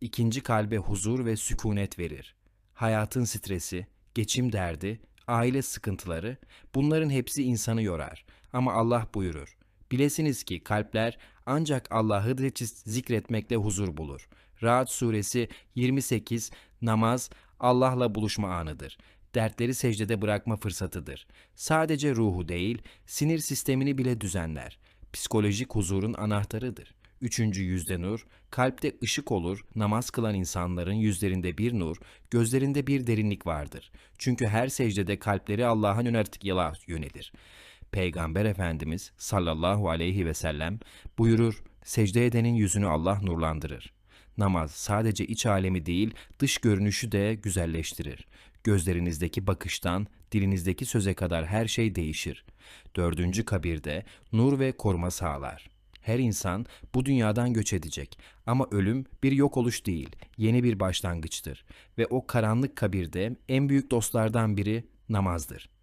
ikinci kalbe huzur ve sükunet verir. Hayatın stresi, geçim derdi, aile sıkıntıları bunların hepsi insanı yorar. Ama Allah buyurur. Bilesiniz ki kalpler ancak Allah'ı zikretmekle huzur bulur. Rahat suresi 28 namaz Allah'la buluşma anıdır. Dertleri secdede bırakma fırsatıdır. Sadece ruhu değil, sinir sistemini bile düzenler. Psikolojik huzurun anahtarıdır. Üçüncü yüzde nur, kalpte ışık olur, namaz kılan insanların yüzlerinde bir nur, gözlerinde bir derinlik vardır. Çünkü her secdede kalpleri Allah'a yönelir. Peygamber Efendimiz sallallahu aleyhi ve sellem buyurur, secde edenin yüzünü Allah nurlandırır. Namaz sadece iç alemi değil, dış görünüşü de güzelleştirir. Gözlerinizdeki bakıştan, dilinizdeki söze kadar her şey değişir. Dördüncü kabirde nur ve koruma sağlar. Her insan bu dünyadan göç edecek ama ölüm bir yok oluş değil, yeni bir başlangıçtır ve o karanlık kabirde en büyük dostlardan biri namazdır.